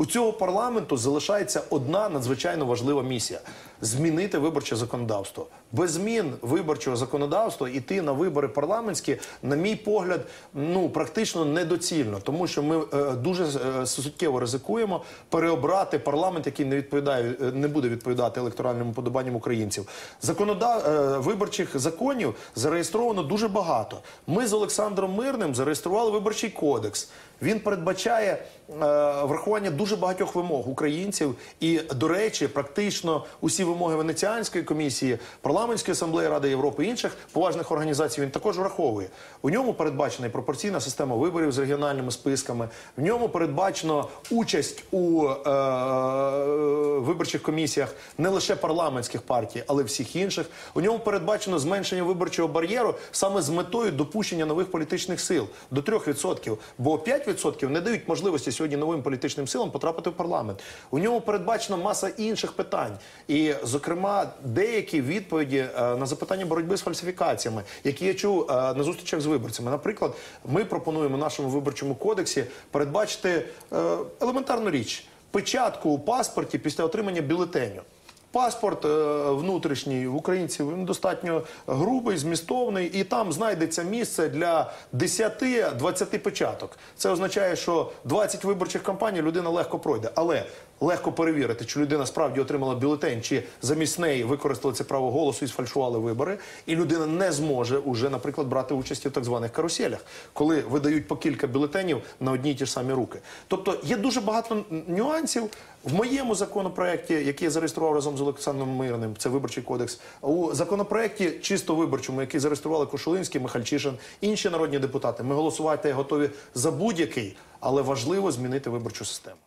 У цього парламенту залишається одна надзвичайно важлива місія змінити виборче законодавство. Без змін виборчого законодавства іти на вибори парламентські, на мій погляд, ну практично недоцільно, тому що ми е, дуже е, суттєво ризикуємо переобрати парламент, який не відповідає, е, не буде відповідати електоральним уподобанням українців. Законодав е, виборчих законів зареєстровано дуже багато. Ми з Олександром Мирним зареєстрували виборчий кодекс. Він передбачає е, врахування дуже багатьох вимог українців. І, до речі, практично усі вимоги Венеціанської комісії, парламентської асамблеї Ради Європи і інших поважних організацій він також враховує. У ньому передбачена і пропорційна система виборів з регіональними списками. В ньому передбачено участь у е, виборчих комісіях не лише парламентських партій, але всіх інших. У ньому передбачено зменшення виборчого бар'єру саме з метою допущення нових політичних сил до 3%. Бо 5% не дають можливості сьогодні новим політичним силам потрапити в парламент. У ньому передбачена маса інших питань, і, зокрема, деякі відповіді е, на запитання боротьби з фальсифікаціями, які я чув е, на зустрічах з виборцями. Наприклад, ми пропонуємо нашому виборчому кодексі передбачити е, елементарну річ печатку у паспорті після отримання бюлетеню. Паспорт е, внутрішній в українців достатньо грубий, змістовний, і там знайдеться місце для 10-20 печаток. Це означає, що 20 виборчих кампаній людина легко пройде, але легко перевірити, чи людина справді отримала бюлетень, чи замість неї використали це право голосу і сфальшували вибори. І людина не зможе уже, наприклад, брати участь в так званих каруселях, коли видають по кілька бюлетенів на одні й ті ж самі руки. Тобто є дуже багато нюансів. В моєму законопроекті, який я зареєстрував разом з Олександром Мирним, це виборчий кодекс. У законопроекті чисто виборчому, який зареєстрували Кошулинський, Михальчишин, інші народні депутати. Ми голосувати готові за будь-який, але важливо змінити виборчу систему.